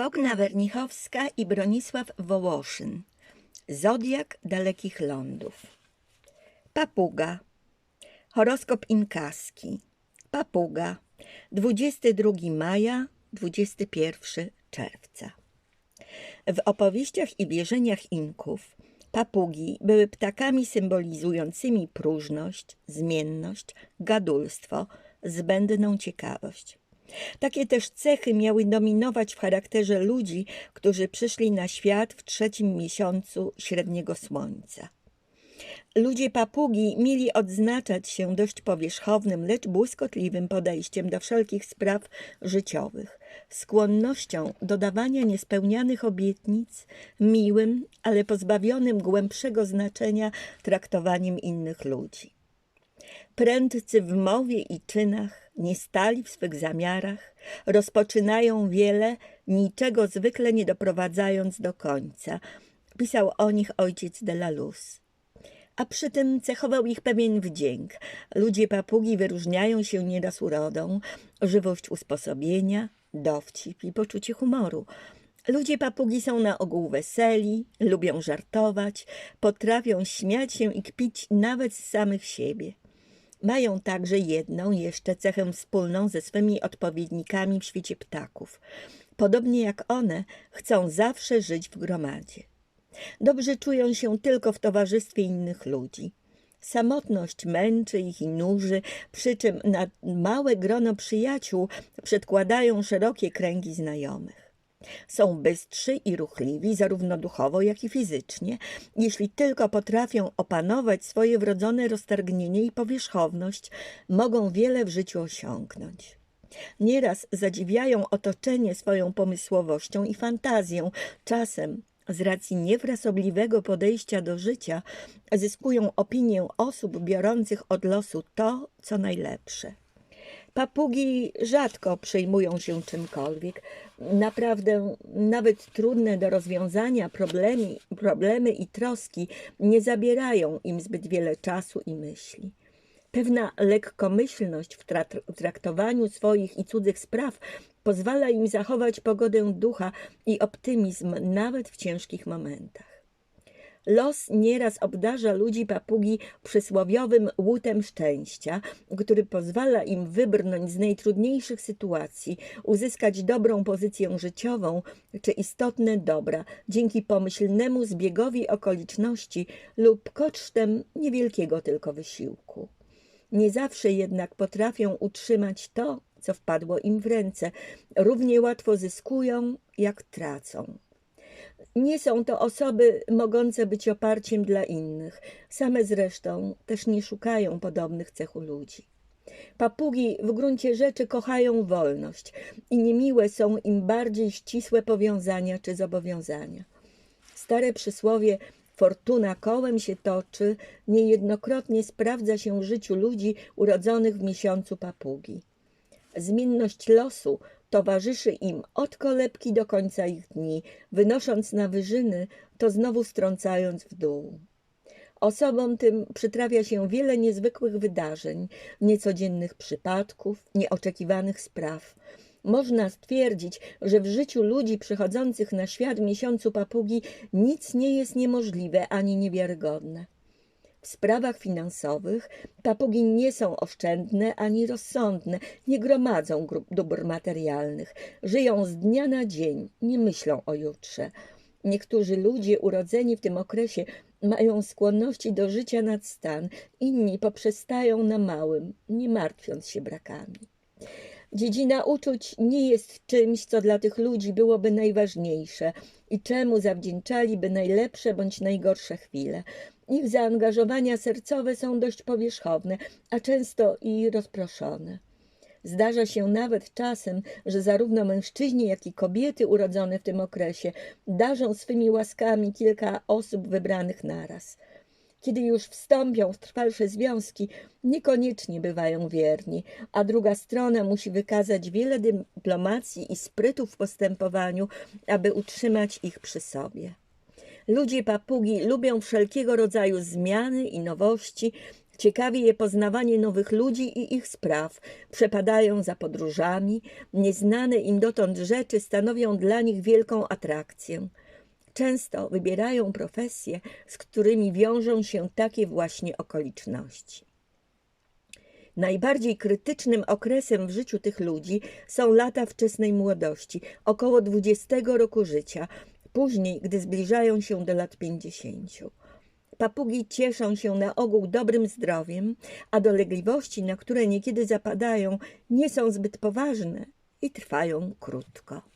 Bogna Wernichowska i Bronisław Wołoszyn. Zodiak dalekich lądów. Papuga. Horoskop inkaski. Papuga. 22 maja, 21 czerwca. W opowieściach i wierzeniach Inków papugi były ptakami symbolizującymi próżność, zmienność, gadulstwo, zbędną ciekawość. Takie też cechy miały dominować w charakterze ludzi, którzy przyszli na świat w trzecim miesiącu średniego słońca. Ludzie papugi mieli odznaczać się dość powierzchownym, lecz błyskotliwym podejściem do wszelkich spraw życiowych, skłonnością do dawania niespełnianych obietnic, miłym, ale pozbawionym głębszego znaczenia traktowaniem innych ludzi. Prędcy w mowie i czynach, nie stali w swych zamiarach, rozpoczynają wiele, niczego zwykle nie doprowadzając do końca. Pisał o nich ojciec de la Luz. A przy tym cechował ich pewien wdzięk. Ludzie papugi wyróżniają się nieraz urodą, żywość usposobienia, dowcip i poczucie humoru. Ludzie papugi są na ogół weseli, lubią żartować, potrafią śmiać się i kpić nawet z samych siebie. Mają także jedną jeszcze cechę wspólną ze swymi odpowiednikami w świecie ptaków. Podobnie jak one, chcą zawsze żyć w gromadzie. Dobrze czują się tylko w towarzystwie innych ludzi. Samotność męczy ich i nuży, przy czym na małe grono przyjaciół przedkładają szerokie kręgi znajomych. Są bystrzy i ruchliwi, zarówno duchowo, jak i fizycznie, jeśli tylko potrafią opanować swoje wrodzone roztargnienie i powierzchowność, mogą wiele w życiu osiągnąć. Nieraz zadziwiają otoczenie swoją pomysłowością i fantazją, czasem z racji niewrasobliwego podejścia do życia zyskują opinię osób biorących od losu to, co najlepsze. Papugi rzadko przejmują się czymkolwiek. Naprawdę, nawet trudne do rozwiązania problemy, problemy i troski nie zabierają im zbyt wiele czasu i myśli. Pewna lekkomyślność w, w traktowaniu swoich i cudzych spraw pozwala im zachować pogodę ducha i optymizm nawet w ciężkich momentach. Los nieraz obdarza ludzi papugi przysłowiowym łutem szczęścia, który pozwala im wybrnąć z najtrudniejszych sytuacji, uzyskać dobrą pozycję życiową czy istotne dobra dzięki pomyślnemu zbiegowi okoliczności lub kosztem niewielkiego tylko wysiłku. Nie zawsze jednak potrafią utrzymać to, co wpadło im w ręce. Równie łatwo zyskują, jak tracą. Nie są to osoby mogące być oparciem dla innych. Same zresztą też nie szukają podobnych cech u ludzi. Papugi w gruncie rzeczy kochają wolność i niemiłe są im bardziej ścisłe powiązania czy zobowiązania. Stare przysłowie Fortuna kołem się toczy, niejednokrotnie sprawdza się w życiu ludzi urodzonych w miesiącu papugi. Zmienność losu towarzyszy im od kolebki do końca ich dni, wynosząc na wyżyny, to znowu strącając w dół. Osobom tym przytrafia się wiele niezwykłych wydarzeń, niecodziennych przypadków, nieoczekiwanych spraw. Można stwierdzić, że w życiu ludzi przychodzących na świat w miesiącu papugi nic nie jest niemożliwe ani niewiarygodne. W sprawach finansowych papugi nie są oszczędne ani rozsądne, nie gromadzą dóbr materialnych, żyją z dnia na dzień, nie myślą o jutrze. Niektórzy ludzie urodzeni w tym okresie mają skłonności do życia nad stan, inni poprzestają na małym, nie martwiąc się brakami. Dziedzina uczuć nie jest czymś, co dla tych ludzi byłoby najważniejsze i czemu zawdzięczaliby najlepsze bądź najgorsze chwile. Ich zaangażowania sercowe są dość powierzchowne, a często i rozproszone. Zdarza się nawet czasem, że zarówno mężczyźni, jak i kobiety urodzone w tym okresie darzą swymi łaskami kilka osób wybranych naraz. Kiedy już wstąpią w trwalsze związki, niekoniecznie bywają wierni, a druga strona musi wykazać wiele dyplomacji i sprytu w postępowaniu, aby utrzymać ich przy sobie. Ludzie papugi lubią wszelkiego rodzaju zmiany i nowości, Ciekawi je poznawanie nowych ludzi i ich spraw. Przepadają za podróżami. Nieznane im dotąd rzeczy stanowią dla nich wielką atrakcję. Często wybierają profesje, z którymi wiążą się takie właśnie okoliczności. Najbardziej krytycznym okresem w życiu tych ludzi są lata wczesnej młodości, około 20 roku życia, później, gdy zbliżają się do lat 50. Papugi cieszą się na ogół dobrym zdrowiem, a dolegliwości, na które niekiedy zapadają, nie są zbyt poważne i trwają krótko.